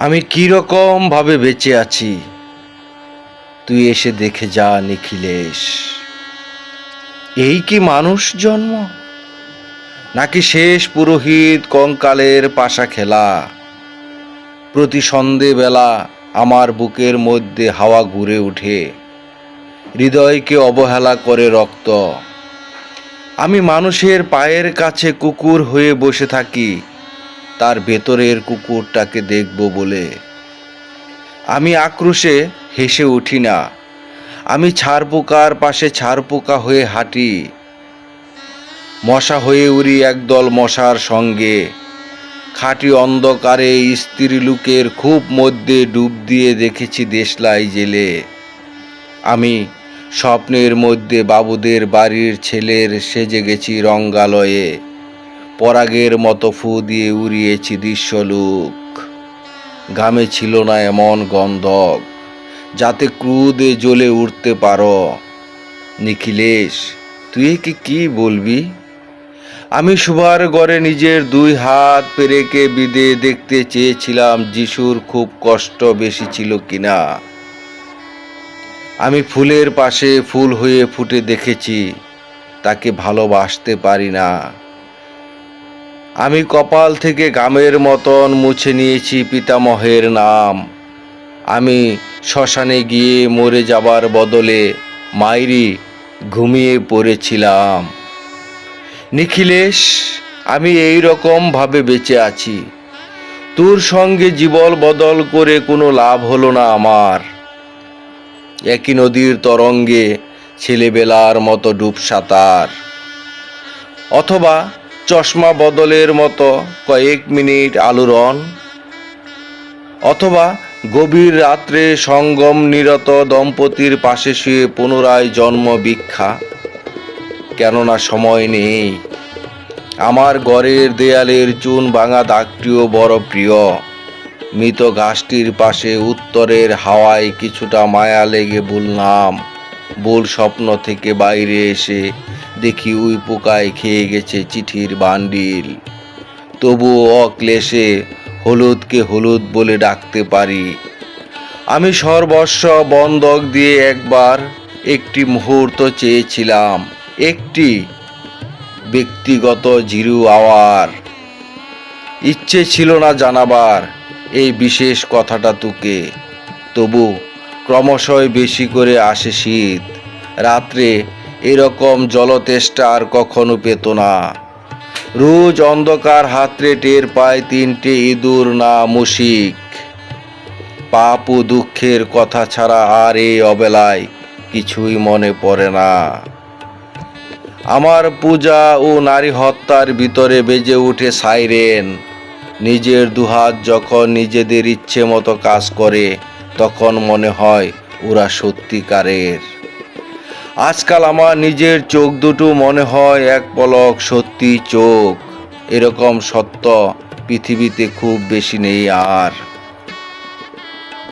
আমি কীরকম ভাবে বেঁচে আছি? তুই এসে দেখে যা, নিখিলেশ। এই কি মানুষ জন্ম? নাকি শেষ পুরোহিত কঙ্কালের পাশা খেলা? প্রতি সন্ধেবেলা আমার বুকের মধ্যে হাওয়া ঘুরে ওঠে। হৃদয়কে অবহেলা করে রক্ত। আমি মানুষের পায়ের কাছে কুকুর হয়ে বসে থাকি। তার ভেতরের কুকুরটাকে দেখব বলে। আমি আক্রোশে হেসে উঠি না। আমি ছাড়পোকার পাশে ছাড়পোকা হয়ে হাঁটি। মশা হয়ে উড়ি একদল মশার সঙ্গে। খাঁটি অন্ধকারে স্ত্রী লোকের খুব মধ্যে ডুব দিয়ে দেখেছি দেশলাই জেলে। আমি স্বপ্নের মধ্যে বাবুদের বাড়ির ছেলের সেজে গেছি রঙ্গালয়ে। পরাগের মতো ফু দিয়ে উড়িয়েছি দৃশ্যলোক। ঘামে ছিল না এমন গন্ধক, যাতে ক্রুদে জ্বলে উঠতে পারো। নিখিলেশ, তুই কি কি বলবি? আমি সুভার গড়ে নিজের দুই হাত পেরেকে বিদে দেখতে চেয়েছিলাম যিশুর খুব কষ্ট বেশি ছিল কিনা। আমি ফুলের পাশে ফুল হয়ে ফুটে দেখেছি, তাকে ভালোবাসতে পারি না। আমি কপাল থেকে গামের মতন মুছে নিয়েছি পিতামহের নাম। আমি শ্মশানে গিয়ে মরে যাবার বদলে মাইরি ঘুমিয়ে পড়েছিলাম। নিখিলেশ, আমি এই রকম ভাবে বেঁচে আছি। তোর সঙ্গে জীবল বদল করে কোনো লাভ হলো না আমার। একই নদীর তরঙ্গে ছেলেবেলার মতো ডুব সাঁতার অথবা চশমা বদলের মতো কয়েক মিনিট আলোড়ন, অথবা গভীর রাত্রে সঙ্গম নিরত দম্পতির পাশে শুয়ে পুনরায় জন্ম ভিক্ষা। কেননা সময় নেই। আমার ঘরের দেয়ালের চুন ভাঙা দাগটিও বড় প্রিয়। মৃত গাছটির পাশে উত্তরের হাওয়ায় কিছুটা মায়া লেগে বললাম বল স্বপ্ন থেকে বাইরে এসে দেখি উই পোকায় খেয়ে গেছে চিঠির বান্ডিল। তবুও অক্লেশে হলুদকে হলুদ বলে ডাকতে পারি। আমি সর্বস্ব বন্ধক দিয়ে একবার একটি মুহূর্ত চেয়েছিলাম, একটি ব্যক্তিগত জিরু আওয়ার। ইচ্ছে ছিল না জানাবার এই বিশেষ কথাটা তোকে। তবু ক্রমশই বেশি করে আসে শীত। রাত্রে এরকম জলতেষ্টা আর কখনো পেত না। রোজ অন্ধকার হাতরে টের পায় তিনটে ইঁদুর না মুশিক। পাপ ও দুঃখের কথা ছাড়া আর এই অবেলায় কিছুই মনে পড়ে না। আমার পূজা ও নারী হত্যার ভিতরে বেজে উঠে সাইরেন। নিজের দুহাত যখন নিজেদের ইচ্ছে মতো কাজ করে, তখন মনে হয় ওরা সত্যিকারের। আজকাল আমার নিজের চোখ দুটো মনে হয় এক পলক সত্যি চোখ। এরকম সত্য পৃথিবীতে খুব বেশি নেই আর।